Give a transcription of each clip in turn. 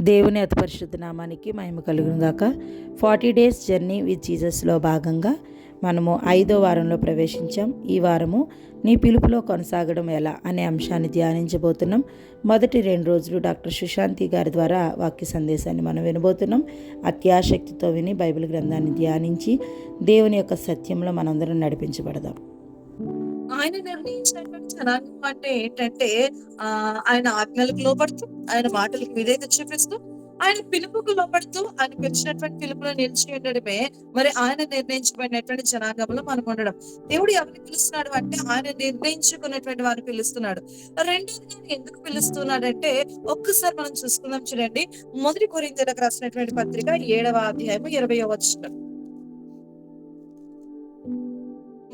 దేవుని అతి పరిశుద్ధ నామానికి మహిమ కలుగును గాక. ఫార్టీ డేస్ జర్నీ విత్ జీసస్లో భాగంగా మనము ఐదో వారంలో ప్రవేశించాం. ఈ వారము నీ పిలుపులో కొనసాగడం ఎలా అనే అంశాన్ని ధ్యానించబోతున్నాం. మొదటి రెండు రోజులు డాక్టర్ సుశాంతి గారి ద్వారా వాక్య సందేశాన్ని మనం వినబోతున్నాం. అత్యాశక్తితో విని బైబిల్ గ్రంథాన్ని ధ్యానించి దేవుని యొక్క సత్యంలో మనందరం నడిపించబడదాం. ఆయన నిర్ణయించినటువంటి జనాంగం అంటే ఏంటంటే ఆ ఆయన ఆజ్ఞలకు లోపడుతూ ఆయన మాటలకు విధేయత చూపిస్తూ ఆయన పిలుపుకు లోపడుతూ ఆయన పిలిచినటువంటి పిలుపులో నిలిచి ఉండడమే మరి ఆయన నిర్ణయించబడినటువంటి జనాంగంలో మనం ఉండడం. దేవుడు ఎవరిని పిలుస్తున్నాడు అంటే ఆయన నిర్ణయించుకున్నటువంటి వారిని పిలుస్తున్నాడు. రెండోది ఎందుకు పిలుస్తున్నాడంటే ఒక్కసారి మనం చూసుకుందాం చూడండి. మొదటి కొరింతలకు రాసినటువంటి పత్రిక ఏడవ అధ్యాయం ఇరవై వచ్చిన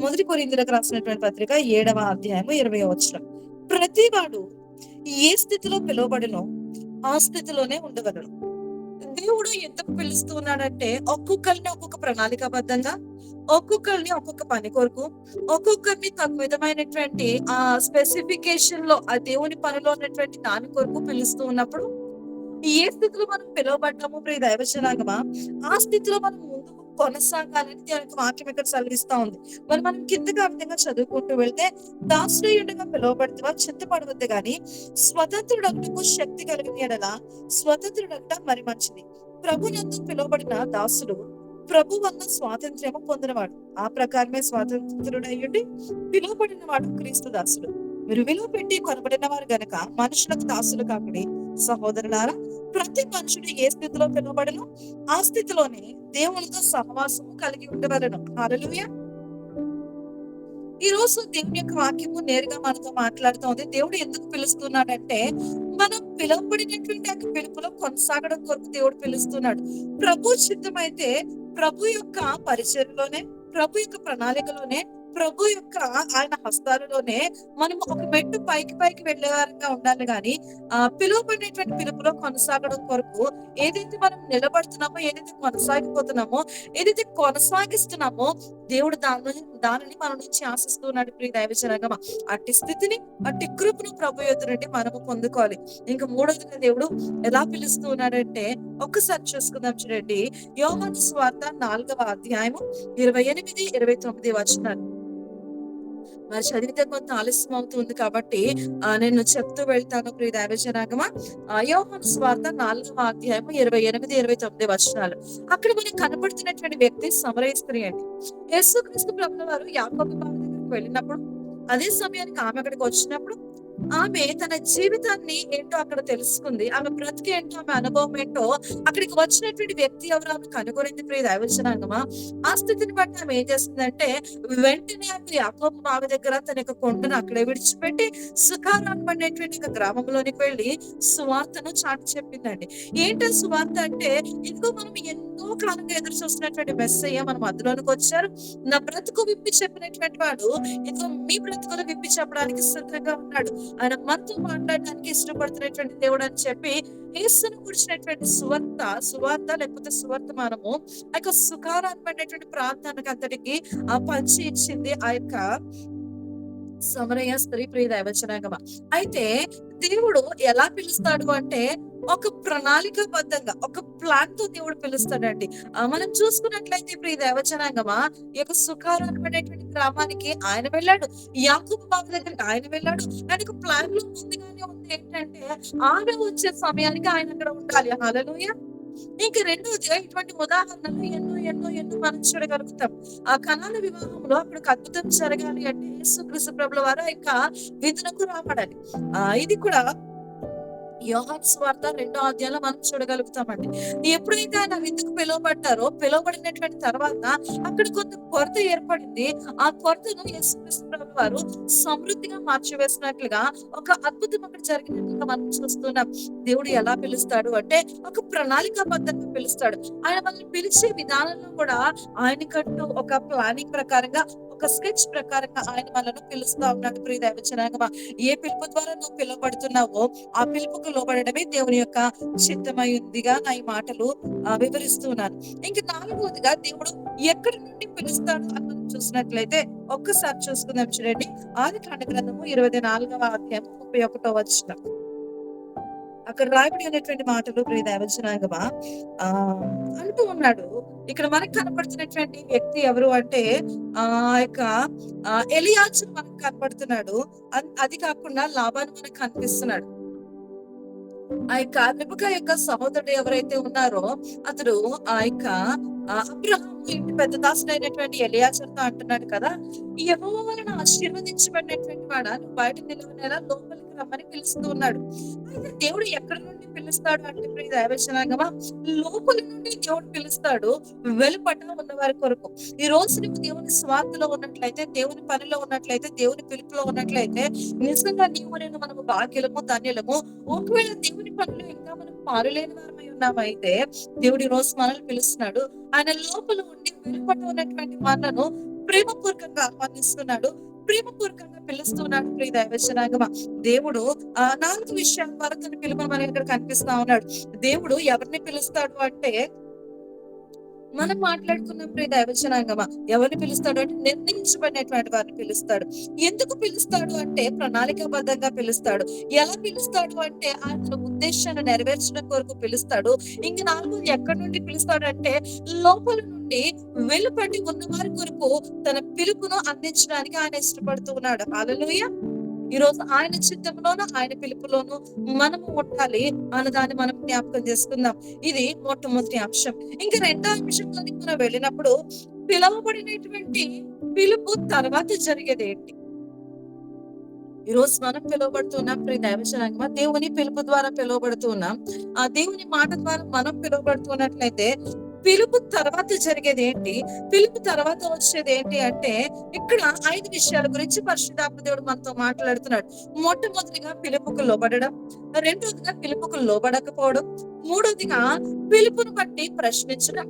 మొదటి కొరిందులకు రాసినటువంటి పత్రిక ఏడవ అధ్యాయము ఇరవై వచ్చిన ప్రతివాడు ఏ స్థితిలో పిలువబడినో ఆ స్థితిలోనే ఉండగలడు. దేవుడు ఎందుకు పిలుస్తున్నాడంటే ఒక్కొక్కరిని ఒక్కొక్క ప్రణాళికాబద్ధంగా ఒక్కొక్కరిని ఒక్కొక్క పని కొరకు ఒక్కొక్కరిని తగు విధమైనటువంటి ఆ స్పెసిఫికేషన్లో ఆ దేవుని పనిలో ఉన్నటువంటి దాని కొరకు పిలుస్తూ ఉన్నప్పుడు ఏ స్థితిలో మనం పిలువబడ్డాము ప్రియ దైవజనాగమా ఆ స్థితిలో మనం కొనసాగాలని దానికి వాక్యం ఇక్కడ చదివిస్తా ఉంది. మరి మనం కిందకి విధంగా చదువుకుంటూ వెళ్తే దాశ్రయుడిగా పిలువబడితే చింతపడవద్దు గాని స్వతంత్రుడకు శక్తి కలిగిన ఎడలా స్వతంత్రుడట మరి మంచిది. ప్రభునందు పిలువబడిన దాసుడు ప్రభు వల్ల స్వాతంత్ర్యము పొందినవాడు. ఆ ప్రకారమే స్వాతంత్రుడయ్యుండి పిలువబడిన వాడు క్రీస్తు దాసుడు. మీరు విలువ పెట్టి కొనబడిన వారు గనక మనుషులకు దాసులు కాకుండా సహోదరులారా ప్రతి మనుషుడు ఏ స్థితిలో పిలువబడను? ఆ స్థితిలోనే దేవునితో సహవాసము కలిగి ఉండవలను. హల్లెలూయా. ఈ రోజు దేవుని యొక్క వాక్యము నేరుగా మనతో మాట్లాడుతోంది. దేవుడు ఎందుకు పిలుస్తున్నాడంటే మనం పిలువబడినటువంటి ఆ పిలుపులో కొనసాగడం కొరకు దేవుడు పిలుస్తున్నాడు. ప్రభు సిద్ధమైతే ప్రభు యొక్క పరిచయంలోనే ప్రభు యొక్క ప్రణాళికలోనే ప్రభు యొక్క ఆయన హస్తాలలోనే మనం ఒక మెట్టు పైకి పైకి వెళ్ళే వారంగా ఉండాలి గాని ఆ పిలువబడినటువంటి పిలుపులో కొనసాగడం కొరకు ఏదైతే మనం నిలబడుతున్నామో ఏదైతే కొనసాగిపోతున్నామో ఏదైతే కొనసాగిస్తున్నామో దేవుడు దాని దానిని మన నుంచి ఆశిస్తున్నాడు ప్రియ దైవజనగమ. అట్టి స్థితిని అట్టి కృపను ప్రభు యొద్ద నుండి మనము పొందుకోవాలి. ఇంకా మూడోదిగా దేవుడు ఎలా పిలుస్తున్నాడంటే ఒక్కసారి చూసుకుందాం చూడండి. యోహాను స్వార్థ నాలుగవ అధ్యాయము ఇరవై ఎనిమిది ఇరవై తొమ్మిది వచనాలు. మరి చదివితే కొంత ఆలస్యం అవుతుంది కాబట్టి ఆ నేను చెప్తూ వెళ్తాను ప్రియ దైవజనాగమా యోహన్ స్వార్థ నాలుగవ అధ్యాయం ఇరవై ఎనిమిది ఇరవై తొమ్మిది వచనాలు. అక్కడ మనకి కనపడుతున్నటువంటి వ్యక్తి సమరయ స్త్రీ అండి. యేసుక్రీస్తు ప్రభుల వారు యాకోబు బాబు దగ్గరికి వెళ్ళినప్పుడు అదే సమయానికి ఆమె అక్కడికి వచ్చినప్పుడు ఆమె తన జీవితాన్ని ఏంటో అక్కడ తెలుసుకుంది. ఆమె బ్రతికి ఏంటో ఆమె అనుభవం ఏంటో అక్కడికి వచ్చినటువంటి వ్యక్తి ఎవరు? ఆమె కనుగొనింది ప్రియ దైవచనాంగమా ఆ స్థితిని బట్టి ఆమె ఏం చేస్తుందంటే వెంటనే ఆమె యాకోబు బావి దగ్గర తన యొక్క కొండను అక్కడే విడిచిపెట్టి సుఖారాం అనేటువంటి ఒక గ్రామంలోనికి వెళ్ళి సువార్తను చాటి చెప్పిందండి. ఏంటో సువార్త అంటే ఇదిగో మనం ఎన్నో కాలంగా ఎదురు చూస్తున్నటువంటి మెస్సయ్య మన మధ్యలోనికి వచ్చారు. నా బ్రతుకు విప్పి చెప్పినటువంటి వాడు ఇదిగో మీ బ్రతుకులు విప్పి చెప్పడానికి సిద్ధంగా ఉన్నాడు. ఆయన మనతో మాట్లాడడానికి ఇష్టపడుతున్నటువంటి దేవుడు అని చెప్పి యేసును కూర్చున్నటువంటి సువార్త సువార్త లేకపోతే సువర్తమానము ఆ యొక్క సుఖారాన్ని పడినటువంటి ప్రాంతానికి అతడికి ఆ పంచి ఇచ్చింది ఆ యొక్క సమరయ స్త్రీ ప్రియ దైవచనాగమ. అయితే దేవుడు ఎలా పిలుస్తాడు అంటే ఒక ప్రణాళికాబద్ధంగా ఒక ప్లాన్తో దేవుడు పిలుస్తాడండి. మనం చూసుకున్నట్లయితే ప్రియ దేవచనాంగమా ఈ యొక్క సుఖారాన్ని గ్రామానికి ఆయన వెళ్ళాడు. యాకూబు బాబు దగ్గరికి ఆయన వెళ్ళాడు. ఆయనకు ప్లాన్లో ముందుగానే ఉంది ఏంటంటే ఆమె వచ్చే సమయానికి ఆయన అక్కడ ఉండాలి. హాలలోయ ఇంక రెండోదిగా ఇటువంటి ఉదాహరణలు ఎన్నో ఎన్నో ఎన్నో మనం చూడగలుగుతాం. ఆ కణాల వివాహంలో అక్కడ అద్భుతం జరగాలి అంటే యేసుక్రీస్తు ప్రభుల వారు యొక్క విధులకు రాబడాలి. ఆ ఇది కూడా యోహాన్ స్వార్థ రెండో అధ్యాయంలో మనం చూడగలుగుతామండి. ఎప్పుడైతే ఆయన విందుకు పిలువబడ్డారో పిలువబడినటువంటి తర్వాత అక్కడ కొంత కొరత ఏర్పడింది. ఆ కొరతను యేసుక్రీస్తు వారు సమృద్ధిగా మార్చివేసినట్లుగా ఒక అద్భుతం అక్కడ జరిగినట్లుగా మనం చూస్తున్నాం. దేవుడు ఎలా పిలుస్తాడు అంటే ఒక ప్రణాళికాబద్ధంగా పిలుస్తాడు. ఆయన మనల్ని పిలిచే విధానంలో కూడా ఆయనకంటూ ఒక ప్లానింగ్ ప్రకారంగా యొక్క స్కెచ్ ప్రకారంగా ఆయన మనల్ని పిలుస్తా ఉన్నాడు ప్రియ దైవచనాంగమా ఏ పిలుపు ద్వారా నువ్వు పిలువబడుతున్నావో ఆ పిలుపుకు లోబడమే దేవుని యొక్క చిత్తమైందిగా నా ఈ మాటలు వివరిస్తున్నాను. ఇంకా నాలుగవదిగా దేవుడు ఎక్కడి నుండి పిలుస్తాడు అని మనం చూసినట్లయితే ఒక్కసారి చూసుకుందాం చూడండి. ఆది కాండ గ్రంథము ఇరవై నాలుగవ అధ్యాయం ముప్పై ఒకటో వచ్చిన అక్కడ రాయబడి ఉన్నటువంటి మాటలు ప్రియ దైవజనాంగమా ఆ అంటూ ఉన్నాడు. ఇక్కడ మనకు కనపడుతున్నటువంటి వ్యక్తి ఎవరు అంటే ఆ యొక్క ఆ, మనకు కనపడుతున్నాడు. అది కాకుండా లాభాన్ని మనకు కనిపిస్తున్నాడు. ఆ యొక్క నిపుక యొక్క సహోదరుడు ఎవరైతే ఉన్నారో అతడు ఆ యొక్క అబ్రహం ఇంటి పెద్ద దాసుడైనటువంటి ఎలియాచర్తో అంటున్నాడు కదా యెహోవాను ఆశీర్వదించబడినటువంటి వాడ? నువ్వు బయట నిలవనేలా లోపలికి రమ్మని పిలుస్తూ ఉన్నాడు. అయితే దేవుడు ఎక్కడి నుండి పిలుస్తాడు అంటే ప్రియ దైవచనాంగమా లోపల నుండి దేవుడు పిలుస్తాడు. వెలుపట ఉన్న వారి కొరకు. ఈ రోజు నువ్వు దేవుని స్వార్థలో ఉన్నట్లయితే దేవుని పనిలో ఉన్నట్లయితే దేవుని పిలుపులో ఉన్నట్లయితే నిజంగా నీవు నేను మనము భాగ్యులము ధన్యులము. ఒకవేళ దేవుని పనిలో ఇంకా మనం పాలులేని వారమై ఉన్నామైతే దేవుడు ఈ రోజు మనల్ని పిలుస్తున్నాడు. ఆయన లోపల ఉండి వెలుపట ఉన్నటువంటి మనను ప్రేమపూర్వకంగా ఆహ్వానిస్తున్నాడు. ప్రేమపూర్వకంగా పిలుస్తున్నాడు ప్రియ దైవచనాగమ దేవుడు ఆ నాలుగు విషయాల ద్వారా తన పిలుపు మనకి ఇక్కడ కనిపిస్తా ఉన్నాడు. దేవుడు ఎవరిని పిలుస్తాడు అంటే మనం మాట్లాడుకున్న ప్రియ దైవచనాంగమా ఎవరిని పిలుస్తాడు అంటే నిర్ణయించబడినటువంటి వారిని పిలుస్తాడు. ఎందుకు పిలుస్తాడు అంటే ప్రణాళికాబద్ధంగా పిలుస్తాడు. ఎలా పిలుస్తాడు అంటే ఆయన ఉద్దేశాన్ని నెరవేర్చడం కొరకు పిలుస్తాడు. ఇంక నాలుగు ఎక్కడి నుండి పిలుస్తాడు అంటే లోపల నుండి నుండి వెలుపటి ఉన్న వారి కొరకు తన పిలుపును అందించడానికి ఆయన ఇష్టపడుతూ ఉన్నాడు. హల్లెలూయా. ఈ రోజు ఆయన చిత్తంలోను ఆయన పిలుపులోను మనము ఉండాలి అన్న దాన్ని మనం జ్ఞాపకం చేసుకుందాం. ఇది మొట్టమొదటి అంశం. ఇంకా రెండో అంశంలోనికి మనం వెళ్ళినప్పుడు పిలవబడినటువంటి పిలుపు తర్వాత జరిగేది ఏంటి? ఈ రోజు మనం పిలువబడుతున్నాం ప్రియ దైవజనాంగమా దేవుని పిలుపు ద్వారా పిలువబడుతున్నాం ఆ దేవుని మాట ద్వారా మనం పిలువబడుతున్నట్లయితే పిలుపు తర్వాత జరిగేది ఏంటి? పిలుపు తర్వాత వచ్చేది ఏంటి అంటే ఇక్కడ ఐదు విషయాల గురించి పరిశుద్ధాత్మ దేవుడు మనతో మాట్లాడుతున్నాడు. మొట్టమొదటిగా పిలుపుకు లోబడడం రెండోదిగా పిలుపుకు లోబడకపోవడం మూడోదిగా పిలుపును బట్టి ప్రశ్నించడం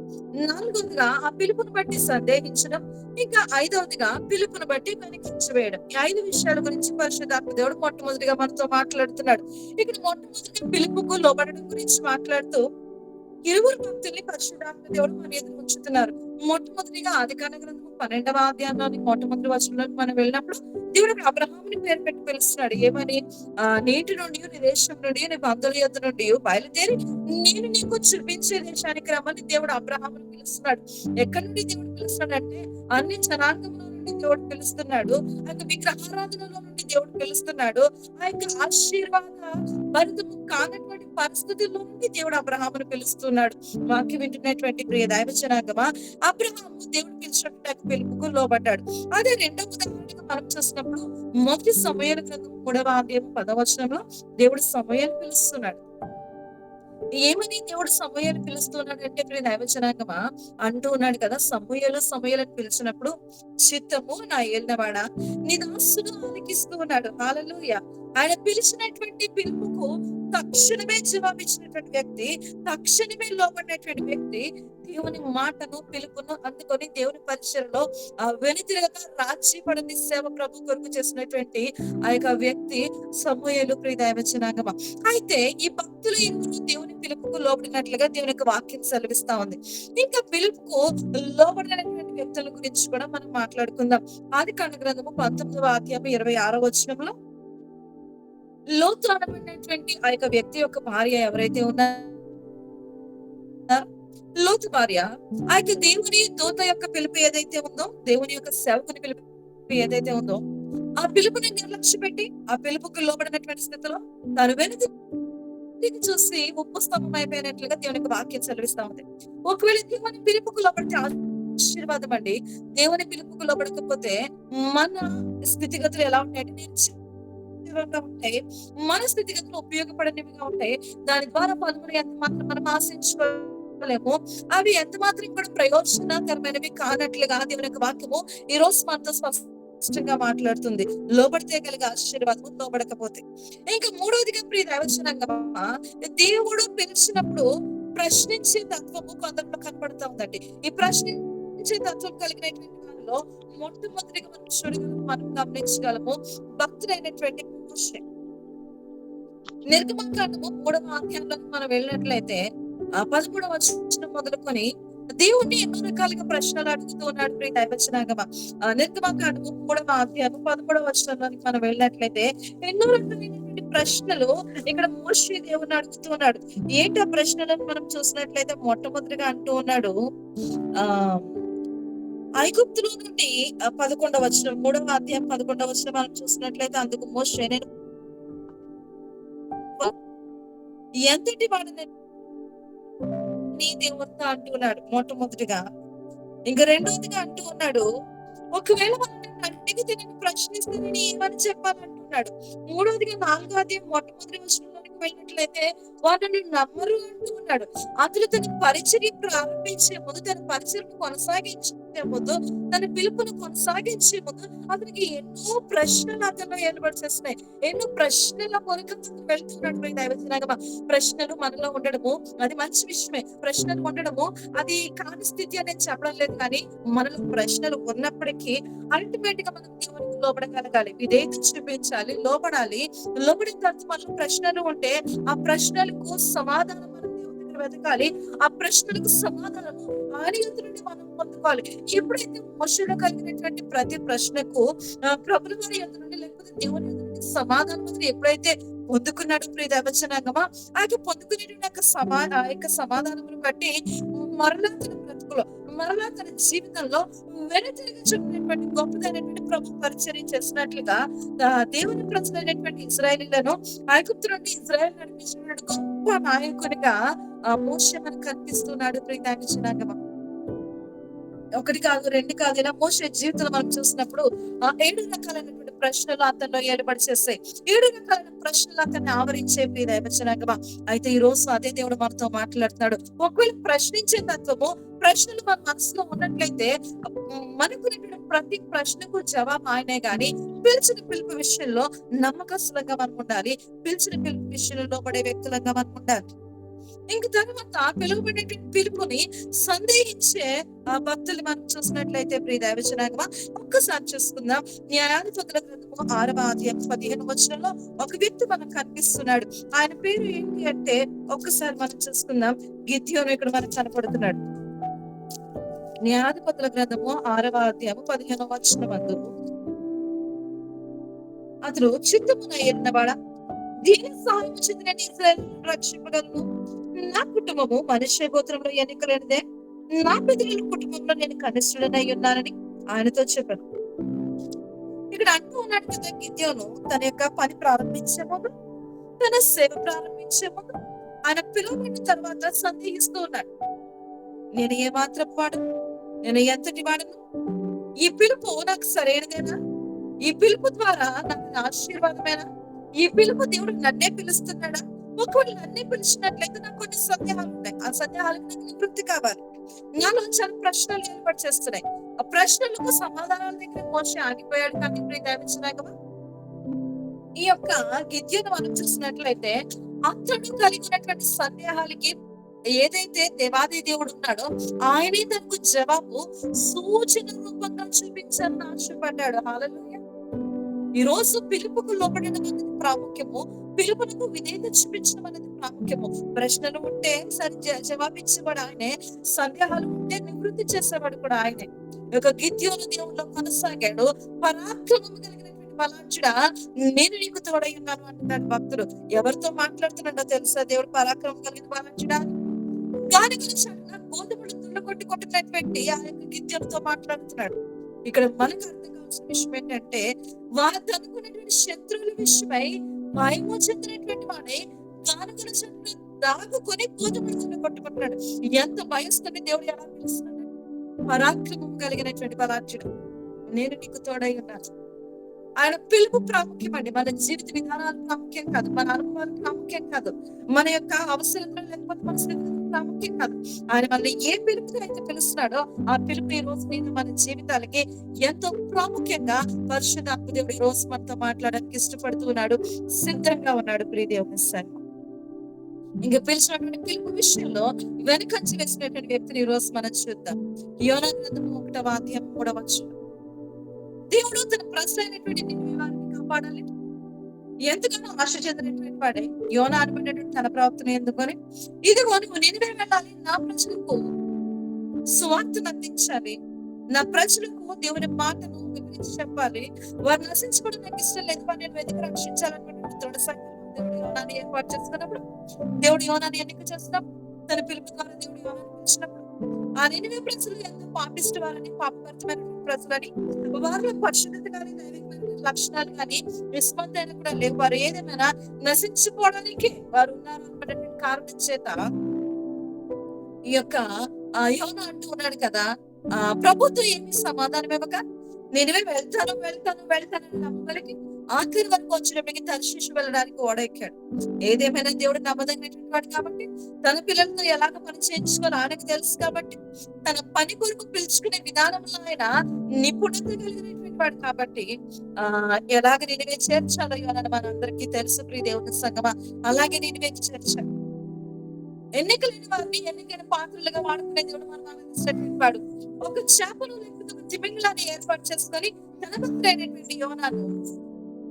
నాలుగోదిగా ఆ పిలుపును బట్టి సందేహించడం ఇంకా ఐదవదిగా పిలుపును బట్టి వెనకించి వేయడం ఈ ఐదు విషయాల గురించి పరిశుద్ధాత్మ దేవుడు మొట్టమొదటిగా మనతో మాట్లాడుతున్నాడు. ఇక్కడ మొట్టమొదటిగా పిలుపుకు లోబడడం గురించి మాట్లాడుతూ ఇరువురు భక్తుల్ని పరిశుద్ధాత్మ దేవుడు మన ఎదురు ఉంచుతున్నారు. మొట్టమొదటిగా ఆది గ్రంథం పన్నెండవ అధ్యాయంలోని మొట్టమొదటి వచనంలోకి మనం వెళ్ళినప్పుడు దేవుడు అబ్రహాముని పేరు పెట్టి పిలుస్తున్నాడు. ఏమని? ఆ నీటి నుండి నీ దేశం నుండి నీ బంధువుల యొద్ నుండి బయలుదేరి నేను నీకు చూపించే దేశానికి రమ్మని దేవుడు అబ్రహాముని పిలుస్తున్నాడు. ఎక్కడి నుండి దేవుడు పిలుస్తున్నాడు అంటే అన్ని జనాంగంలో నుండి దేవుడు పిలుస్తున్నాడు. ఆ యొక్క విగ్రహారాధనలో నుండి దేవుడు పిలుస్తున్నాడు. ఆ యొక్క ఆశీర్వాద భరితము కానటువంటి పరిస్థితుల్లో నుండి దేవుడు అబ్రహామును పిలుస్తున్నాడు. వాక్యం వింటున్నటువంటి ప్రియ దైవచనాగమా అబ్రహాము దేవుడు పిలిచినట్టు పిలుపుకు లోబడ్డాడు. అదే రెండవ ఉదాహరణగా మనం చూసినప్పుడు మొదటి సమయాల గ్రంథం మూడవ అధ్యాయం పదవచనంలో దేవుడు సమయాన్ని పిలుస్తున్నాడు. ఏమని దేవుడు సమయాన్ని పిలుస్తున్నాడు అంటే ఇప్పుడు దైవచనాంగమా అంటూ ఉన్నాడు కదా సమూహలు సమూహలను పిలిచినప్పుడు చిత్తము నా ఏళ్ళవాడ నీ దాసుడు ఆలకిస్తూ ఉన్నాడు. హాలలుయ ఆయన పిలిచినటువంటి పిలుపుకు తక్షణమే జవాబిచ్చినటువంటి వ్యక్తి తక్షణమే లోబడినటువంటి వ్యక్తి దేవుని మాటను పిలుపును అందుకొని దేవుని పరిచయంలో ఆ వెనుతిరగక రాజీ పడని సేవ ప్రభు కొరకు చేసినటువంటి ఆ యొక్క వ్యక్తి సమూహలు ప్రియదైవచనాగమ అయితే ఈ భక్తులు ఇరువురు దేవుని పిలుపుకు లోబడినట్లుగా దేవుని యొక్క వాక్యం సెలవిస్తా ఉంది. ఇంకా పిలుపుకు లోబడినటువంటి వ్యక్తుల గురించి కూడా మనం మాట్లాడుకుందాం. ఆది కాండ గ్రంథము పంతొమ్మిదవ అధ్యాయం ఇరవై ఆరో వచనంలో లోతు అనబడినటువంటి ఆ యొక్క వ్యక్తి యొక్క భార్య ఎవరైతే ఉన్నారో లోతు భార్య ఆ యొక్క దేవుని దూత యొక్క పిలుపు ఏదైతే ఉందో దేవుని యొక్క సేవకుని పిలుపు ఏదైతే ఉందో ఆ పిలుపుని నిర్లక్ష్య పెట్టి ఆ పిలుపుకు లోబడినటువంటి స్థితిలో తను వెనుక చూసి ఉప్పు స్తంభం అయిపోయినట్లుగా దేవుని యొక్క వాక్యం చదివిస్తా ఉంది. ఒకవేళ దేవుని పిలుపుకు లోబడితే ఆశీర్వాదం అండి. దేవుని పిలుపుకు లోబడకపోతే మన స్థితిగతులు ఎలా ఉంటాయంటే నిర్జీవంగా ఉంటాయి మన స్థితిగతులు ఉపయోగపడనివిగా ఉంటాయి. దాని ద్వారా పలువురు ఎంత మాత్రం మనం ఆశించుకోలేము. అవి ఎంత మాత్రం కూడా ప్రయోజనకరమైనవి కానట్లుగా దేవుని యొక్క వాక్యము ఈ రోజు మనతో స్పష్టంగా మాట్లాడుతుంది. లోబడితే కలిగే ఆశీర్వాదము లోబడకపోతే. ఇంకా మూడవదిగా ప్రియ దైవచనంగా దేవుడు పిలిచినప్పుడు ప్రశ్నించే తత్వము కొందరిలో కనపడుతూ ఉందండి. ఈ ప్రశ్నించే తత్వం కలిగినటువంటి వారిలో మొట్టమొదటిగా మనం చూడగలం మనం గమనించగలము. భక్తుడైనటువంటి మోషే. నిర్గమకాండము మూడవ అధ్యాయంలోకి మనం వెళ్ళినట్లయితే ఆ పదమూడవ వచ్చిన మొదలుకొని దేవుణ్ణి ఎన్నో రకాలుగా ప్రశ్నలు అడుగుతూ ఉన్నాడు ప్రియ దైవచనాగమ నిర్గమకాండము మూడవ అధ్యాయం పదమూడవ వచనంలోనికి మనం వెళ్ళినట్లయితే ఎన్నో రకాలైనటువంటి ప్రశ్నలు ఇక్కడ మోషే దేవుని అడుగుతూ ఉన్నాడు. ఏంటి ఆ ప్రశ్నలను మనం చూసినట్లయితే మొట్టమొదటిగా అంటూ ఉన్నాడు ఆ ఐగుప్తులో నుండి పదకొండవ వచనం మూడవ అధ్యాయం పదకొండవ వచనం మనం చూసినట్లయితే అందుకు మోషే నేను ఎంతటి వాడిని నీ దేవునితో అంటూ ఉన్నాడు మొట్టమొదటిగా. ఇంకా రెండవదిగా అంటూ ఉన్నాడు ఒకవేళ అడిగితే నేను ప్రశ్నిస్తే నేను ఏమని చెప్పాలంటున్నాడు? మూడవదిగా నాలుగో అధ్యాయం మొట్టమొదటి వచనంలోనికి వెళ్ళినట్లయితే వాళ్ళని నమ్మరు అంటూ ఉన్నాడు. అందులో తన పరిచర్య ప్రారంభించే ముందు తన పరిచర్ను కొనసాగించు ముందు తన పిలుపును కొనసాగించే ముందు అతనికి ఎన్నో ప్రశ్నలు అతను ఏర్పాటు చేస్తున్నాయి ఎన్నో ప్రశ్నల కొరకు అతను వెళ్తున్నాడు మీ ప్రశ్నలు మనలో ఉండడము అది మంచి విషయమే. ప్రశ్నలు ఉండడము అది కాని స్థితి అనేది చెప్పడం లేదు కానీ మనలో ప్రశ్నలు ఉన్నప్పటికీ అల్టిమేట్గా మనం దేవునికి లోపడగలగాలి విధేయత చూపించాలి లోపడాలి లోపడిన తర్వాత మనలో ప్రశ్నలు ఉంటే ఆ ప్రశ్నలకు సమాధానం మనం వెతకాలి ఆ ప్రశ్నలకు సమాధానము ఆయన నుండి మనం పొందుకోవాలి. ఎప్పుడైతే మోసలో కలిగినటువంటి ప్రతి ప్రశ్నకు ప్రభుల వారి యొద్ద నుండి లేకపోతే దేవుని యొద్ద నుండి సమాధానం ఎప్పుడైతే పొందుకున్నాడు ప్రియ దేవచనాగమా ఆ యొక్క పొందుకునేటువంటి యొక్క సమా యొక్క సమాధానం బట్టి మరలా తన బ్రతుకులో మరలా తన జీవితంలో వెనుతిరిగి చెప్పినటువంటి గొప్పదైనటువంటి ప్రభు పరిచయం చేసినట్లుగా దేవుని ప్రజలైనటువంటి ఇజ్రాయేలీలను ఐగుప్తు నుండి ఇజ్రాయల్ నడిపించినటువంటి గొప్ప నాయకునిగా ఆ మోషే మనకు కనిపిస్తున్నాడు ప్రీతాంగమా ఒకటి కాదు రెండు కాదు ఇలా మోసే జీవితంలో మనం చూసినప్పుడు ఆ ఏడు రకాలైనటువంటి ప్రశ్నలు అతనిలో ఏర్పడి చేస్తాయి. ఏడు రకాలైన ప్రశ్నలు అతన్ని ఆవరించే ప్రియ దైవచనాగమా అయితే ఈ రోజు అదే దేవుడు మనతో మాట్లాడుతున్నాడు. ఒకవేళ ప్రశ్నించే తత్వము ప్రశ్నలు మన మనసులో ఉన్నట్లయితే మనకున్నటువంటి ప్రతి ప్రశ్నకు జవాబు ఆయనే గాని పిలిచిన పిలుపు విషయంలో నమ్మకస్తులంగా మనం ఉండాలి. పిలిచిన పిలుపు విషయంలో లోబడే వ్యక్తులంగా మనం ఉండాలి. ఇంక తర్వాత పిలువబడే పిలుపుని సందేహించే ఆ భక్తులు మనం చూసినట్లయితే ప్రియ దైవజనాగమా ఒక్కసారి చూసుకుందాం. న్యాయాధిపతుల గ్రంథము ఆరవ అధ్యాయం పదిహేను వచనంలో ఒక వ్యక్తి మనకు కనిపిస్తున్నాడు. ఆయన పేరు ఏంటి అంటే ఒక్కసారి మనం చూసుకుందాం. గిద్యోను ఇక్కడ మనకు కనపడుతున్నాడు. న్యాయాధిపతుల గ్రంథము ఆరవ అధ్యాయము పదిహేను వచ్చిన బంధువు అతడు చిత్తమున ఎన్నవాడా దీని సహాయం చెందిన రక్షింపగలను. నా కుటుంబము మనుష్య గోత్రంలో ఎన్నికలేనిదే నా పితరుల కుటుంబంలో నేను కనిష్ఠుడనై ఉన్నానని ఆయనతో చెప్పాను. ఇక్కడ అంటూ ఉన్నాడు కదా గిద్యోను తన యొక్క పని ప్రారంభించే ముందు తన సేవ ప్రారంభించే ముందు ఆయన పిలువబడిన తర్వాత సందేహిస్తూ ఉన్నాడు. నేను ఏమాత్రం వాడు నేను ఎంతటి వాడను? ఈ పిలుపు నాకు సరైనదేనా? ఈ పిలుపు ద్వారా నాకు ఆశీర్వాదమేనా? ఈ పిలుపు దేవుడు నన్నే పిలుస్తున్నాడా? ఒకవేళ నన్నే పిలిచినట్లయితే నాకు కొన్ని సందేహాలు ఉన్నాయి ఆ సందేహాలకు నాకు నివృత్తి కావాలి. నాలో చాలా ప్రశ్నలు ఏర్పాటు చేస్తున్నాయి. ఆ ప్రశ్నలకు సమాధానాల దగ్గర మోసే ఆగిపోయాడు కానీ ఇప్పుడు దయవించినాక ఈ యొక్క గిద్యను మనం చూసినట్లయితే అతడు కలిగినటువంటి సందేహాలకి ఏదైతే దేవాది దేవుడు ఉన్నాడో ఆయనే తనకు జవాబు సూచన రూపంగా చూపించాలని ఆశపడ్డాడు. హాలలోయ ఈ రోజు పిలుపుకు లోపడడం అనేది ప్రాముఖ్యము పిలుపునకు విధేయత చూపించడం అనేది ప్రాముఖ్యము. ప్రశ్నలు ఉంటే సరి జవాబిచ్చేవాడు ఆయనే సందేహాలు ఉంటే నివృత్తి చేసేవాడు కూడా ఆయనే. ఒక గిద్యోను దేవుల్లో కొనసాగాడు. పరాక్రమం కలిగినటువంటి బలాంచుడా నేను నీకు తోడై ఉన్నాను అంటున్నాడు భక్తుడు. ఎవరితో మాట్లాడుతున్నాడో తెలుసా దేవుడు? పరాక్రమం కలిగిన బలాంచుడా దాని గురించి అంటున్నా గోధుమలు దున్నకొట్టి కొట్టినటువంటి ఆ యొక్క గిద్యంతో మాట్లాడుతున్నాడు. ఇక్కడ మనకు అర్థం కావాల్సిన విషయం ఏంటంటే వారు అనుకున్నటువంటి శత్రువుల విషయమై భయము చెందినటువంటి వాడే కానుకల చెట్లు దాగుకొని గోధుమలు కొట్టుకుంటున్నాడు. ఎంత భయస్తుని దేవుడు ఎలా పిలుస్తున్నాడు? పరాక్రమం కలిగినటువంటి బలార్జుడు. నేను నీకు తోడై ఉన్నాను. ఆయన పిలుపు ప్రాముఖ్యం అండి. మన జీవిత విధానాలు ప్రాముఖ్యం కాదు. మన అనుభవాలు ప్రాముఖ్యం కాదు. మన యొక్క అవసరం లేకపోతే మన ప్రాముఖ్యం కాదు. ఆయన మనల్ని ఏ పిలుపుతో అయితే పిలుస్తున్నాడో ఆ పిలుపు ఈ రోజు నేను మన జీవితాలకి ఎంతో ప్రాముఖ్యంగా పరిశుద్ధ దేవుడు ఈ రోజు మనతో మాట్లాడడానికి ఇష్టపడుతూ ఉన్నాడు. సిద్ధంగా ఉన్నాడు ప్రియదేవుని సంఘం ఇంక పిలిచినటువంటి పిలుపు విషయంలో వెనకంచి వేసినటువంటి వ్యక్తిని ఈ రోజు మనం చూద్దాం. యోనా గ్రంథం ఒకటవ అధ్యాయం మూడవ దేవుడు తన ప్రశ్న అయినటువంటి కాపాడాలి. ఎంతగానో ఆశ చెందినటువంటి వాడే? యోన అనబడినటువంటి తన ప్రవర్తన ఎందుకని? ఇదిగో నువ్వు నినివే వెళ్ళాలి. నా ప్రజలకు స్వార్థను అందించాలి. నా ప్రజలకు దేవుని మాటను వివరించి చెప్పాలి. వారు నశించుకోవడం నాకు ఇష్టం లేదు. వారు నేను వెతికి రక్షించాలనుకుంటున్నాను దృఢ సంకల్పం దేవుడు యోనాన్ని ఏర్పాటు చేసుకున్నప్పుడు దేవుడు యోనాన్ని ఎన్నిక చేసినప్పుడు తన పిలుపు ద్వారా దేవుడు యోనాన్ని పిలిచినప్పుడు ఆ నేను ప్రజలు ఎంతో పాపిస్ట్ వారని పాపభరితమైన ప్రజలని వారిలో పరిశుద్ధత కానీ దైవికమైన లక్షణాలు కానీ నిస్పందన కూడా లేవు. వారు ఏదేమైనా నశించుకోవడానికి వారు ఉన్నారు అనమాట కారణం చేత ఈ యొక్క ఆ యోన అంటూ ఉన్నాడు కదా ఆ ప్రభుత్వం ఏమి సమాధానం ఇవ్వక నేనువే వెళ్తాను వెళ్తాను వెళ్తాను అని ఆఖరి వరకు వచ్చినప్పటికీ తన శిష్యు వెళ్ళడానికి ఓడెక్కాడు ఏదేమైనా దేవుడు నమ్మదగినటువంటి వాడు కాబట్టి తన పిల్లలతో ఎలాగ పని చేయించుకోవాలో ఆయనకు తెలుసు కాబట్టి తన పని కొరకు పిలుచుకునే విధానంలో ఆయన నిపుణత కలిగినటువంటి వాడు కాబట్టి ఆ ఎలాగ నేనువే చేర్చాలో ఇవ్వాలని మనందరికీ తెలుసు ప్రియ దేవుని సంగమా. అలాగే నేనువే చేర్చాడు ఎన్నికలేని వారిని ఎన్నికైన పాత్రలుగా వాడుకునే దేవుడు మనం ఆనందించినటువంటి వాడు. ఒక చేపను లేకపోతే ఒక తిమింగలాన్ని ఏర్పాటు చేసుకొని తన భక్తులైనటువంటి యోనాను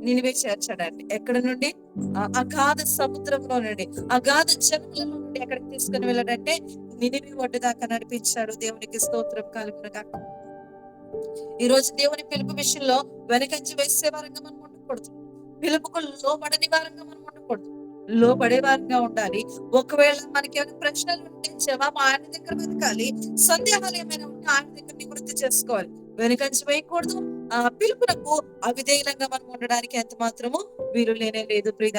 నినివే చేర్చాడండి. ఎక్కడ నుండి? అగాధ సముద్రంలో నుండి. అగాధ జనములలో నుండి ఎక్కడికి తీసుకుని వెళ్ళాడంటే నినివి ఒడ్డు దాకా నడిపించాడు. దేవునికి స్తోత్రం కలుగునగా ఈ రోజు దేవుని పిలుపు విషయంలో వెనకంచి వేసే వారంగా మనం ఉండకూడదు. పిలుపుకు లోబడని వారంగా మనం ఉండకూడదు. లోబడే వారంగా ఉండాలి. ఒకవేళ మనకి ఏమైనా ప్రశ్నలు ఉంటే జవాబు ఆయన దగ్గర వెతకాలి. సందేహాలు ఏమైనా ఉంటే ఆయన దగ్గర నివృత్తి చేసుకోవాలి. వెనకంచి వేయకూడదు. ఆ పిలుపునకు అవిధేయులంగా మనం ఉండడానికి ఎంత మాత్రము వీలు లేనే లేదు ప్రియ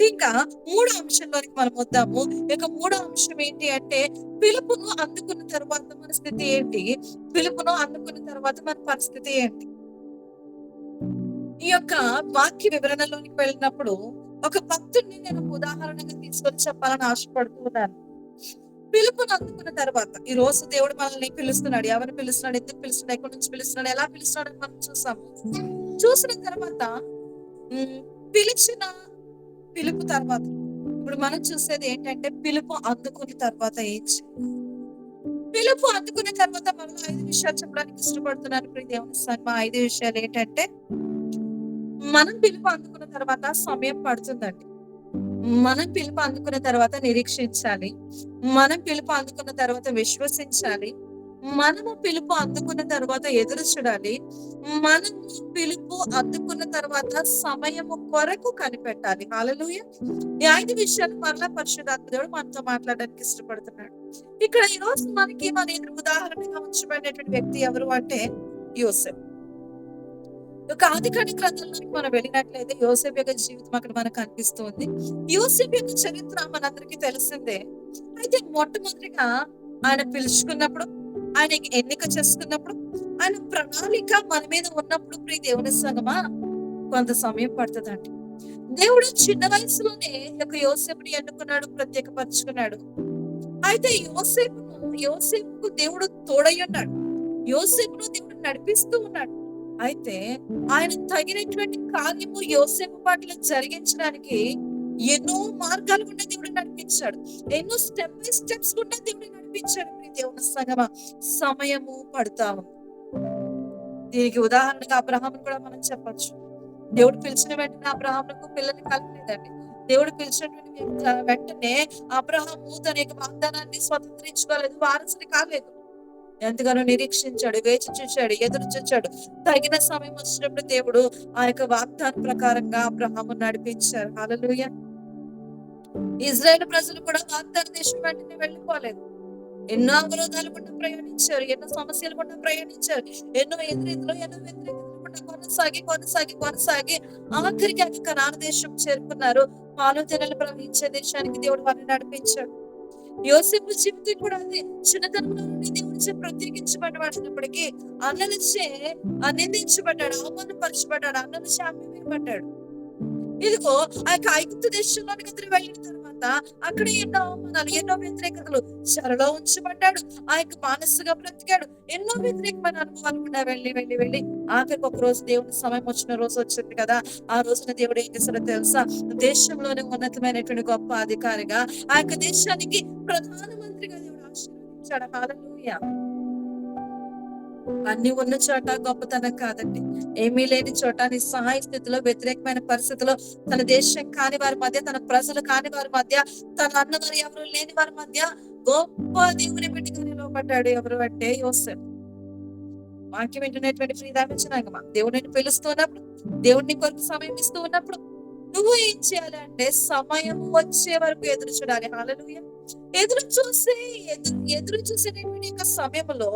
ఇంకా మూడో అంశంలోనికి మనం వద్దాము. ఇక మూడో అంశం ఏంటి అంటే పిలుపును అందుకున్న తర్వాత మన స్థితి ఏంటి? పిలుపును అందుకున్న తర్వాత మన పరిస్థితి ఏంటి? ఈ యొక్క వాక్య వివరణలోనికి వెళ్ళినప్పుడు ఒక భక్తుడిని నేను ఉదాహరణగా తీసుకొని చెప్పాలని ఆశపడుతున్నాను. పిలుపును అందుకున్న తర్వాత ఈ రోజు దేవుడు మనల్ని పిలుస్తున్నాడు ఎవరిని పిలుస్తున్నాడు ఎందుకు పిలుస్తున్నాడు ఎక్కడి నుంచి పిలుస్తున్నాడు ఎలా పిలుస్తున్నాడు అని మనం చూసాము. చూసిన తర్వాత పిలిచిన పిలుపు తర్వాత ఇప్పుడు మనం చూసేది ఏంటంటే పిలుపు అందుకున్న తర్వాత ఏం పిలుపు అందుకున్న తర్వాత మనం ఐదు విషయాలు చెప్పడానికి ఇష్టపడుతున్నాను. ప్రియ దేవుని సన్మా ఐదు విషయాలు ఏంటంటే మనం పిలుపు అందుకున్న తర్వాత సమయం పడుతుందండి. మనం పిలుపు అందుకున్న తర్వాత నిరీక్షించాలి. మనం పిలుపు అందుకున్న తర్వాత విశ్వసించాలి. మనము పిలుపు అందుకున్న తర్వాత ఎదురు చూడాలి. మనము పిలుపు అందుకున్న తర్వాత సమయము కొరకు కనిపెట్టాలి. హాలలుయ ఈ ఐదు విషయాలు మరలా పరిశుధాత్మదేవుడు మనతో మాట్లాడడానికి ఇష్టపడుతున్నాడు. ఇక్కడ ఈ రోజు మనకి మన ఎదురు ఉదాహరణగా ఉంచబడినటువంటి వ్యక్తి ఎవరు అంటే యూసెఫ్ ఒక ఆదికాండ గ్రంథంలోకి మనం వెళ్ళినట్లయితే యోసేపు యొక్క జీవితం అక్కడ మనకు కనిపిస్తుంది. యోసేపు యొక్క చరిత్ర మనందరికీ తెలిసిందే. అయితే మొట్టమొదటిగా ఆయన పిలుచుకున్నప్పుడు ఆయన ఎన్నిక చేసుకున్నప్పుడు ఆయన ప్రణాళిక మన మీద ఉన్నప్పుడు ప్రియ దేవుని సంగమా? కొంత సమయం పడుతుందండి. దేవుడు చిన్న వయసులోనే యొక్క యోసేపుని ఎన్నుకున్నాడు ప్రత్యేకపరుచుకున్నాడు. అయితే యోసేపును యోసేపుకు దేవుడు తోడై ఉన్నాడు. యోసేపును దేవుడు నడిపిస్తూ ఉన్నాడు. అయితే ఆయన తగినటువంటి కార్యము యోసేపు పట్ల జరిగించడానికి ఎన్నో మార్గాలు గుండా దేవుడు నడిపించాడు. ఎన్నో స్టెప్ బై స్టెప్స్ గుండా దేవుడు నడిపించాడు దేవుని సంగమ. సమయము పడతాము. దీనికి ఉదాహరణగా అబ్రహాం కూడా మనం చెప్పొచ్చు. దేవుడు పిలిచిన వెంటనే అబ్రహాంకు పిల్లల్ని కలగలేదండి దేవుడు పిలిచినటువంటి వెంటనే అబ్రహాము తన యొక్క వాగ్దానాన్ని స్వతంత్రించుకోలేదు వారసుని కాలేదు. ఎంతగానో నిరీక్షించాడు వేచి చూచాడు ఎదురు చూచాడు తగిన సమయం వచ్చినప్పుడు దేవుడు ఆ యొక్క వాగ్దానం ప్రకారంగా అబ్రహాము నడిపించారు. హలలుయ ఇజ్రాయెల్ ప్రజలు కూడా వాగ్దాన దేశం వెంటనే వెళ్ళిపోలేదు. ఎన్నో అవరోధాలు కూడా ప్రయాణించారు ఎన్నో సమస్యలు కూడా ప్రయాణించారు. ఎన్నో ఎదురెదులు ఎన్నో వ్యతిరేకతలు కొనసాగి కొనసాగి కొనసాగి ఆఖరికి అక్కడ కనాన దేశం చేరుకున్నారు. పాలు తెనలు ప్రవహించే దేశానికి దేవుడు వారిని నడిపించాడు. యోసేపు జీవితం కూడా అదే. చిన్నతనంలో నుండి దేవుడి చే ప్రత్యేకించబడబడినప్పటికీ అన్నలచే నిందించబడ్డాడు అవమానపరచబడ్డాడు అన్నలచే అమ్మివేయబడ్డాడు. ఇదిగో ఆ యొక్క ఐగుప్తు దేశంలోనికి అతను వెళ్ళిన తర్వాత అక్కడ ఎన్నో అవమానాలు ఎన్నో వ్యతిరేకతలు. చెరలో ఉంచబడ్డాడు. ఆ యొక్క మానసుగా బ్రతికాడు. ఎన్నో వ్యతిరేకమైన అనుభవాలు కూడా వెళ్ళి వెళ్ళి వెళ్ళి. ఆఖరికి ఒక రోజు దేవుని సమయం వచ్చిన రోజు వచ్చింది కదా? ఆ రోజున దేవుడు ఏం చేశాడో తెలుసా? దేశంలోనే ఉన్నతమైనటువంటి గొప్ప అధికారిగా ఆ యొక్క దేశానికి ప్రధానమంత్రిగా దేవుడు ఆశీర్వదించాడు. హాలూయా అన్ని ఉన్న చోట గొప్పతనం కాదండి. ఏమీ లేని చోట నిస్సహాయ స్థితిలో వ్యతిరేకమైన పరిస్థితిలో తన దేశం కాని వారి మధ్య తన ప్రజలు కాని వారి మధ్య తన అన్నవారు ఎవరు లేని వారి మధ్య గొప్ప దేవుని బిడ్డగా నిలవబడ్డాడు ఎవరు అంటే యోసెఫ్ వాక్యం వింటున్నటువంటి ప్రియదామించినాకమా దేవుడిని పిలుస్తున్నప్పుడు దేవుడిని కొరకు సమయం ఇస్తూ ఉన్నప్పుడు నువ్వు ఏం చేయాలంటే సమయం వచ్చే వరకు ఎదురు చూడాలి. హాలలుయ ఎదురు చూసే ఎదురు ఎదురు చూసేటటువంటి యొక్క సమయంలో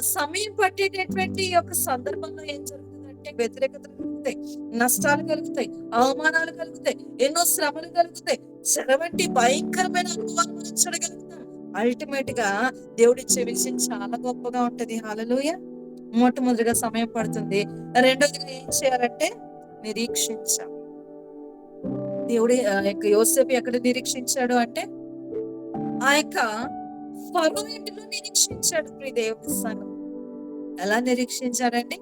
సమయం పట్టేటటువంటి యొక్క సందర్భంలో ఏం జరుగుతుందంటే వ్యతిరేకతలు కలుగుతాయి నష్టాలు కలుగుతాయి అవమానాలు కలుగుతాయి ఎన్నో శ్రమలు కలుగుతాయి. చెరవంటి భయంకరమైన అనుభవాలు మనం చూడగలుగుతాం. అల్టిమేట్గా దేవుడిచ్చే విషయం చాలా గొప్పగా ఉంటది. హాలలుయ మొట్టమొదటిగా సమయం పడుతుంది. రెండోదిగా ఏం చేయాలంటే నిరీక్షించాం దేవుడి ఆ యొక్క యోసేపు ఎక్కడ నిరీక్షించాడు అంటే ఆ యొక్క ఫరో ఇంటిలో నిరీక్షించాడు ప్రియ దేవుని సంఘం ఎలా నిరీక్షించాడండి?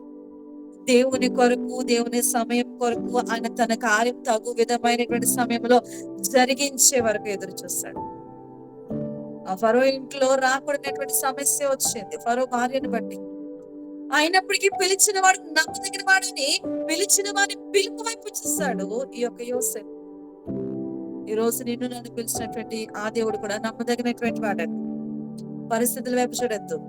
దేవుని కొరకు దేవుని సమయం కొరకు ఆయన తన కార్యం తగు విధమైనటువంటి సమయంలో జరిగించే వరకు ఎదురు చూస్తాడు. ఆ ఫరో ఇంట్లో రాకూడనటువంటి సమస్య వచ్చింది. ఫరో భార్యను బట్టి. అయినప్పటికీ పిలిచిన వాడు నమ్మదగిన వాడిని పిలిచిన వాడిని పిలుపు వైపు చూస్తాడు ఈ యొక్క యోసేపు. ఈ రోజు నిన్ను నన్ను పిలిచినటువంటి ఆ దేవుడు కూడా నమ్మదగినటువంటి వాడండి పరిస్థితుల వైపు చూడొద్దు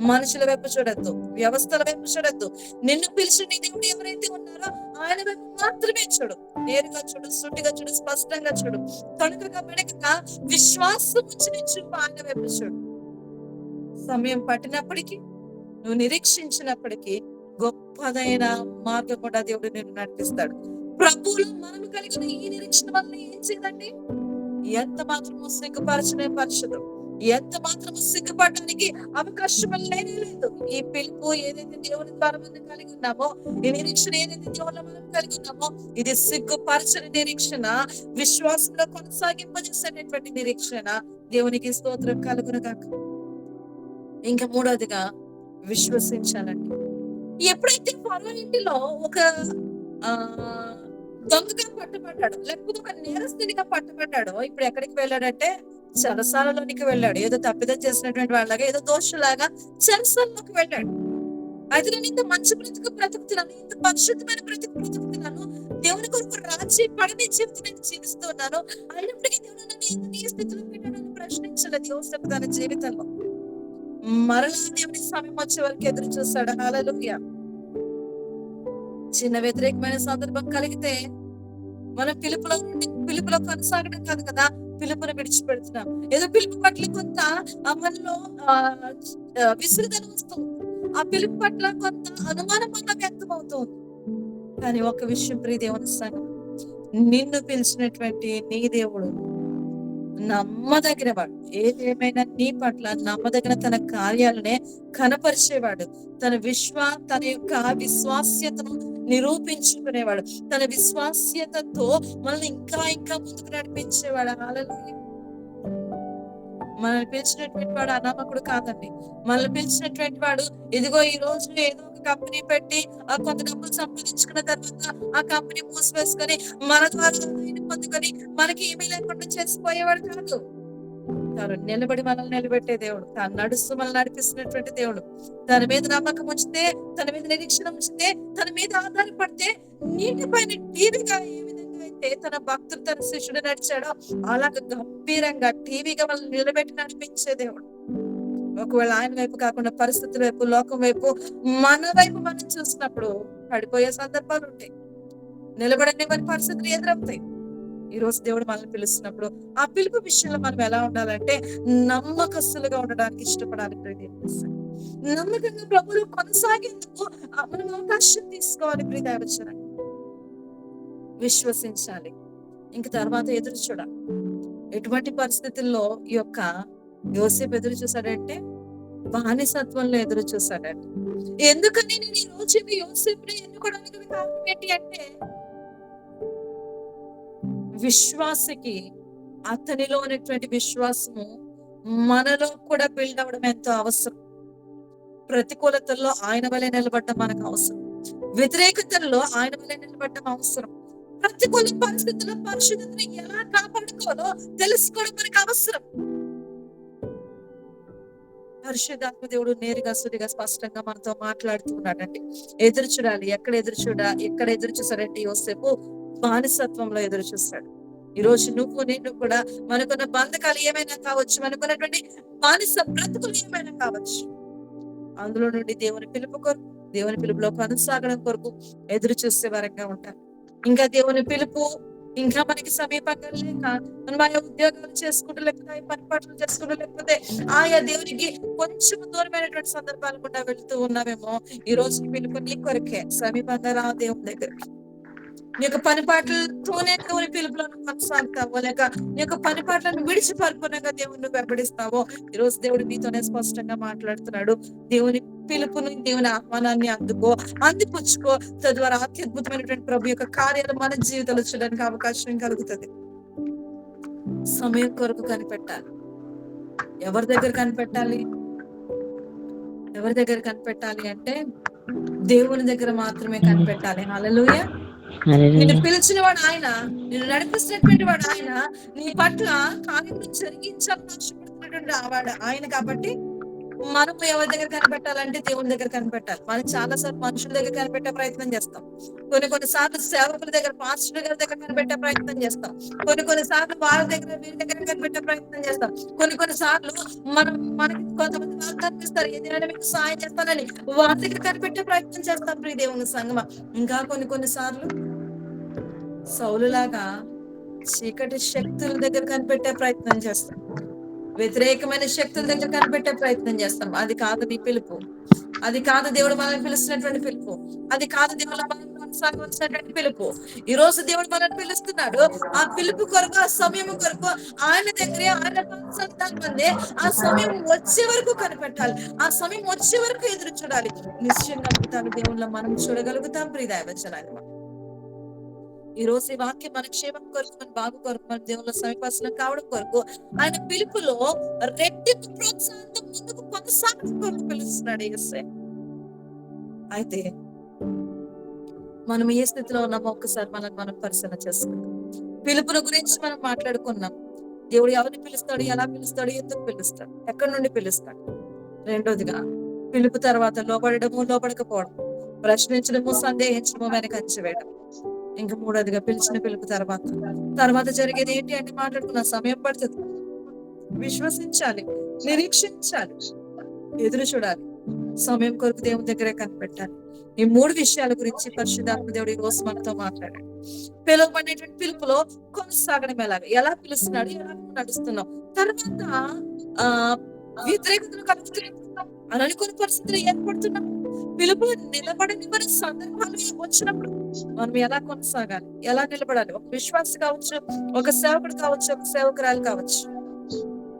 మనుషుల వైపు చూడొద్దు వ్యవస్థల వైపు చూడొద్దు. నిన్ను పిలిచిన నీ దేవుడు ఎవరైతే ఉన్నారో ఆయన వైపు మాత్రమే చూడు. నేరుగా చూడు సుట్టిగా చూడు స్పష్టంగా చూడు. కనుకగా వెనక విశ్వాసం ఉంచి చూపు ఆయన వైపు చూడు. సమయం పట్టినప్పటికీ నువ్వు నిరీక్షించినప్పటికీ గొప్పదైన మార్గం కూడా దేవుడు నిన్ను నడిపిస్తాడు. ప్రభువులో మనము కలిగిన ఈ నిరీక్షణ వల్ల ఏం చేయదండి ఎంత మాత్రము సిగ్గుపరచనే పరచదు ఎంత మాత్రము సిగ్గుపడడానికి అవకాశం లేనే లేదు. ఈ పిలుపు ఏదైతే దేవుని ద్వారా మనం కలిగి ఉన్నామో ఈ నిరీక్షణ ఏదైతే దేవుని మనం కలిగి ఉన్నామో ఇది సిగ్గుపరచని నిరీక్షణ విశ్వాసంలో కొనసాగింపజేసేటటువంటి నిరీక్షణ. దేవునికి స్తోత్రం కలుగును కాక ఇంకా మూడోదిగా విశ్వసించాలండి. ఎప్పుడైతే ఫరో ఇంటిలో ఒక ఆ దొంగగా పట్టుబడ్డాడు. లేకపోతే ఒక నేరస్తునిగా పట్టుబడ్డాడు. ఇప్పుడు ఎక్కడికి వెళ్ళాడంటే చెరసాలలోనికి వెళ్ళాడు. ఏదో తప్పిదం చేసినటువంటి వాళ్ళగా ఏదో దోషులాగా చెరసాలలోకి వెళ్ళాడు. అయితే నేను ఇంత మంచి బ్రతుకు బ్రతుకుతున్నాను ఇంత పరిశుద్ధమైన బ్రతుకు బ్రతుకుతున్నాను దేవుని కొరకు రాజీ పడని జీవితం నేను జీవిస్తున్నాను అయినప్పటికీ దేవుడు నన్ను ఎందుకు ఈ స్థితిలో పెట్టాడని ప్రశ్నించలేదు యోసేపు తన జీవితంలో. మరలా దేవుడి సమయం వచ్చే వరకు ఎదురు చూస్తాడు హాలలుయ చిన్న వ్యతిరేకమైన సందర్భం కలిగితే మనం పిలుపులో పిలుపులో కొనసాగడం కాదు కదా పిలుపును విడిచిపెడుతున్నాం. ఏదో పిలుపు పట్ల కొంత ఆ మనలో ఆ విసురుదనం వస్తుంది. ఆ పిలుపు పట్ల కొంత అనుమానం వల్ల వ్యక్తం అవుతుంది కానీ ఒక విషయం ప్రియ దేవుని సంగం నిన్ను పిలిచినటువంటి నీ దేవుడు నమ్మదగిన వాడు ఏదేమైనా నీ పట్ల నమ్మదగిన తన కార్యాలనే కనపరిచేవాడు. తన విశ్వ తన యొక్క విశ్వాస్యతను నిరూపించుకునేవాడు. తన విశ్వాస్యతతో మనల్ని ఇంకా ఇంకా ముందుకు నడిపించేవాడు. ఆలని మనల్ని పిలిచినటువంటి వాడు అనామకుడు కాదండి. మనల్ని పిలిచినటువంటి వాడు ఇదిగో ఈ రోజు ఏదో ఒక కంపెనీ పెట్టి ఆ కొంత డబ్బులు సంపాదించుకున్న తర్వాత ఆ కంపెనీ మూసివేసుకొని మన ద్వారా పొందుకొని మనకి ఏమీ లేకుండా చేసిపోయేవాడు కాదు. తాను నిలబడి మనల్ని నిలబెట్టే దేవుడు. తాను నడుస్తూ మనల్ని నడిపిస్తున్నటువంటి దేవుడు. తన మీద నమ్మకం ఉంచితే తన మీద నిరీక్షణ ఉంచితే తన మీద ఆధారపడితే నీటి పైన టీవీగా ఏ విధంగా అయితే తన భక్తుడు తన శిష్యుడు నడిచాడో అలాగ గంభీరంగా టీవీగా మనల్ని నిలబెట్టి నడిపించే దేవుడు. ఒకవేళ ఆయన వైపు కాకుండా పరిస్థితుల వైపు లోకం వైపు మన వైపు మనం చూసినప్పుడు పడిపోయే సందర్భాలు ఉంటాయి. నిలబడని మన పరిస్థితులు ఎదురవుతాయి. ఈ రోజు దేవుడు మనల్ని పిలుస్తున్నప్పుడు ఆ పిలుపు విషయంలో మనం ఎలా ఉండాలంటే నమ్మకస్తులుగా ఉండడానికి ఇష్టపడాలి ప్రయత్నిస్తాం నమ్మకంగా ప్రభులు కొనసాగేందుకు మనం అవకాశం తీసుకోవాలి ప్రియదేవచన విశ్వసించాలి. ఇంక తర్వాత ఎదురు చూడాలి ఎటువంటి పరిస్థితుల్లో ఈ యొక్క యోసేపు ఎదురు చూసాడంటే బానిసత్వంలో ఎదురు చూసాడంటే ఎందుకని నేను ఈ రోజు ఈ యోసేపుని ఎన్నుకోవడానికి కారణం ఏంటి అంటే విశ్వాసకి అతనిలో ఉన్నటువంటి విశ్వాసము మనలో కూడా బిల్డ్ అవ్వడం ఎంతో అవసరం. ప్రతికూలతల్లో ఆయన వలె నిలబడడం మనకు అవసరం. వ్యతిరేకతల్లో ఆయన వలె నిలబడడం అవసరం. ప్రతికూల పరిస్థితుల్లో పరిశుద్ధతను ఎలా కాపాడుకోవాలో తెలుసుకోవడం మనకు అవసరం. పరిశుద్ధాత్మ దేవుడు నేరుగా సుడిగా స్పష్టంగా మనతో మాట్లాడుతూ ఉన్నాడండి. ఎదురు చూడాలి. ఎక్కడ ఎదురు చూడ ఎక్కడ ఎదురు చూసారంటే యోసేపు? బానిసత్వంలో ఎదురు చూస్తాడు. ఈ రోజు నువ్వు నేను కూడా మనకున్న బంధకాలు ఏమైనా కావచ్చు మనకున్నటువంటి బానిస బ్రతుకులు ఏమైనా కావచ్చు. అందులో నుండి దేవుని పిలుపు కొరకు దేవుని పిలుపులో కొనసాగడం కొరకు ఎదురు చూసే వరంగా ఉంటారు ఇంకా దేవుని పిలుపు ఇంకా మనకి సమీపంగా లేక మనం ఆయా ఉద్యోగాలు చేసుకుంటూ లేకపోతే ఆయా పని పాటలు చేసుకుంటూ లేకపోతే ఆయా దేవునికి కొంచెం దూరమైనటువంటి సందర్భాలు కూడా వెళ్తూ ఉన్నామేమో ఈ రోజు పిలుపు నీ కొరకే. సమీపంగా రా దేవుని దగ్గరికి. నీ యొక్క పని పాటలతోనే దేవుని పిలుపులను కొనసాగుతావో లేక నీ యొక్క పని పాటలను విడిచి పరిపూర్ణంగా దేవుని వెంబడిస్తావో ఈ రోజు దేవుడు మీతోనే స్పష్టంగా మాట్లాడుతున్నాడు. దేవుని పిలుపుని దేవుని ఆహ్వానాన్ని అందుకో అందిపుచ్చుకో. తద్వారా అత్యద్భుతమైనటువంటి ప్రభు యొక్క కార్యాలు మన జీవితంలో చూడడానికి అవకాశం కలుగుతుంది. సమయం కొరకు కనిపెట్టాలి. ఎవరి దగ్గర కనిపెట్టాలి? ఎవరి దగ్గర కనిపెట్టాలి అంటే దేవుని దగ్గర మాత్రమే కనిపెట్టాలి. హల్లెలూయ నిన్ను పిలిచిన వాడు ఆయన నిన్ను నడిపిస్తున్నటువంటి వాడు ఆయన నీ పట్ల కార్యం జరిగించాలని ఆశపడుతున్నటువంటి ఆవాడు ఆయన కాబట్టి మనం ఎవరి దగ్గర కనిపెట్టాలంటే దేవుని దగ్గర కనిపెట్టాలి. మనం చాలా సార్లు మనుషుల దగ్గర కనిపెట్టే ప్రయత్నం చేస్తాం. కొన్ని కొన్ని సార్లు సేవకుల దగ్గర పాస్టర్ గారి దగ్గర కనిపెట్టే ప్రయత్నం చేస్తాం. కొన్ని కొన్ని సార్లు వాళ్ళ దగ్గర వీళ్ళ దగ్గర కనిపెట్టే ప్రయత్నం చేస్తాం. కొన్ని కొన్ని సార్లు మనం మనకి కొంతమంది వాళ్ళు కనిపిస్తారు. ఏదైనా మీకు సాయం చేస్తానని. వాళ్ళ దగ్గర కనిపెట్టే ప్రయత్నం చేస్తాం ప్రియ దేవుని సంగమ. ఇంకా కొన్ని కొన్ని సార్లు సౌలులాగా చీకటి శక్తుల దగ్గర కనిపెట్టే ప్రయత్నం చేస్తాం. వ్యతిరేకమైన శక్తుల దగ్గర కనిపెట్టే ప్రయత్నం చేస్తాం. అది కాదు నీ పిలుపు. అది కాదు దేవుడు మనల్ని పిలుస్తున్నటువంటి పిలుపు. అది కాదు దేవుడు మనల్ని కొనసాగించినటువంటి పిలుపు. ఈ రోజు దేవుడు మనల్ని పిలుస్తున్నాడు. ఆ పిలుపు కొరకు ఆ సమయం కొరకు ఆయన దగ్గరే ఆయన సంతానమందే ఆ సమయం వచ్చే వరకు కనిపెట్టాలి. ఆ సమయం వచ్చే వరకు ఎదురు చూడాలి. నిశ్చయంగా దేవుళ్ళ మనం చూడగలుగుతాం. ప్రియదాయవచనాలు ఈ రోజు ఈ వాక్యం మన క్షేమం కొరకు మన బాగు కొరకు మన దేవుళ్ళ సమీపాసనం కావడం కొరకు ఆయన పిలుపులో రెట్టింపు ప్రోత్సాహంతో ముందుకు కొనసాగడం కొరకు పిలుస్తున్నాడు యేసే. అయితే మనం ఏ స్థితిలో ఉన్నామో ఒక్కసారి మనం మనం పరిశీలన చేసుకుందాం. పిలుపుల గురించి మనం మాట్లాడుకున్నాం. దేవుడు ఎవరిని పిలుస్తాడు ఎలా పిలుస్తాడు ఎందుకు పిలుస్తాడు ఎక్కడి నుండి పిలుస్తాడు? రెండోదిగా పిలుపు తర్వాత లోబడము లోబడకపోవడం ప్రశ్నించడము సందేహించడము వెనకంచి వేయడం. ఇంకా మూడోదిగా పిలిచిన పిలుపు తర్వాత. తర్వాత జరిగేది ఏంటి అంటే మాట్లాడుకున్న సమయం పడుతుంది. విశ్వసించాలి నిరీక్షించాలి ఎదురు చూడాలి. సమయం కొరకు దేవుని దగ్గరే కనిపెట్టాలి. ఈ మూడు విషయాల గురించి పరిశుధాత్మ దేవుడు ఈ రోజు మనతో మాట్లాడాడు. పిలువబడినటువంటి పిలుపులో కొనసాగడం ఎలాగ ఎలా పిలుస్తున్నాడు ఎలా నడుస్తున్నాం తర్వాత ఆ వ్యతిరేకతలు కలుగుతున్నాయి. అననుకుని పరిస్థితులు ఏర్పడుతున్నాం పిలుపులు నిలబడని మరి సందర్భాలు వచ్చినప్పుడు మనం ఎలా కొనసాగాలి? ఎలా నిలబడాలి? ఒక విశ్వాసి కావచ్చు ఒక సేవకుడు కావచ్చు ఒక సేవకురాలు కావచ్చు.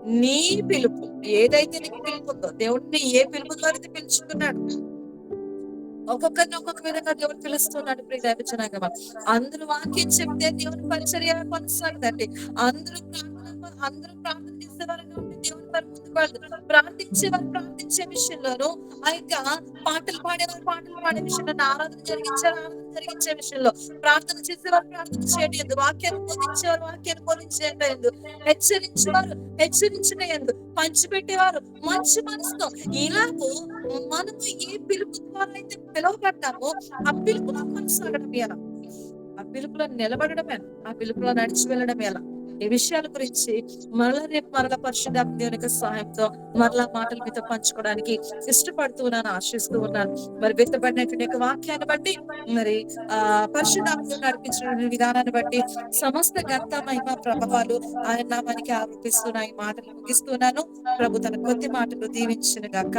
నీ పిలుపు ఏదైతే నీకు పిలుపు ఉందో దేవుడిని ఏ పిలుపు ద్వారా అయితే పిలుచుకున్నాడు ఒక్కొక్కరిని ఒక్కొక్క విధంగా దేవుడు పిలుస్తున్నాడు ప్రియ దైవజనాంగమా అందరూ వాక్యం చెప్తే దేవుని పరిచర్య కొనసాగదండి అందరూ ప్రార్థన అందరూ ప్రార్థన చేసే వాళ్ళు ప్రార్థించే వారు ప్రార్థించే విషయంలోను ఆ యొక్క పాటలు పాడేవారు పాటలు పాడే విషయంలో ఆరాధన జరిగించే ఆరాధన జరిగించే విషయంలో ప్రార్థన చేసేవారు ప్రార్థన చేయడం ఎందు వాక్యాన్ని బోధించేవారు వాక్యాన్ని బోధించేట ఎందు హెచ్చరించేవారు హెచ్చరించిన ఎందు పంచిపెట్టేవారు మంచి మనసుతో. ఇలాగూ మనము ఏ పిలుపు ద్వారా అయితే పిలువబడ్డామో ఆ పిలుపులో కొనసాగడం ఎలా? ఆ పిలుపులో నిలబడడం ఎలా? ఆ పిలుపులో నడిచి వెళ్ళడం ఎలా? ఈ విషయాల గురించి మరలా రేపు మరలా పరిశుద్ధాత్మ దేవుని యొక్క సహాయంతో మరలా మాటలు మీతో పంచుకోవడానికి ఇష్టపడుతూ ఉన్నాను ఆశిస్తూ ఉన్నాను. మరి వ్యక్తపడినటువంటి యొక్క వాక్యాన్ని బట్టి మరి ఆ పరిశుద్ధాత్మ నడిపించిన విధానాన్ని బట్టి సమస్త గంత మహిమ ప్రభావాలు ఆయన నామానికి ఆరోపిస్తున్నాయి మాటలు ముగిస్తున్నాను. ప్రభు తన కొద్ది మాటలు దీవించిన గాక.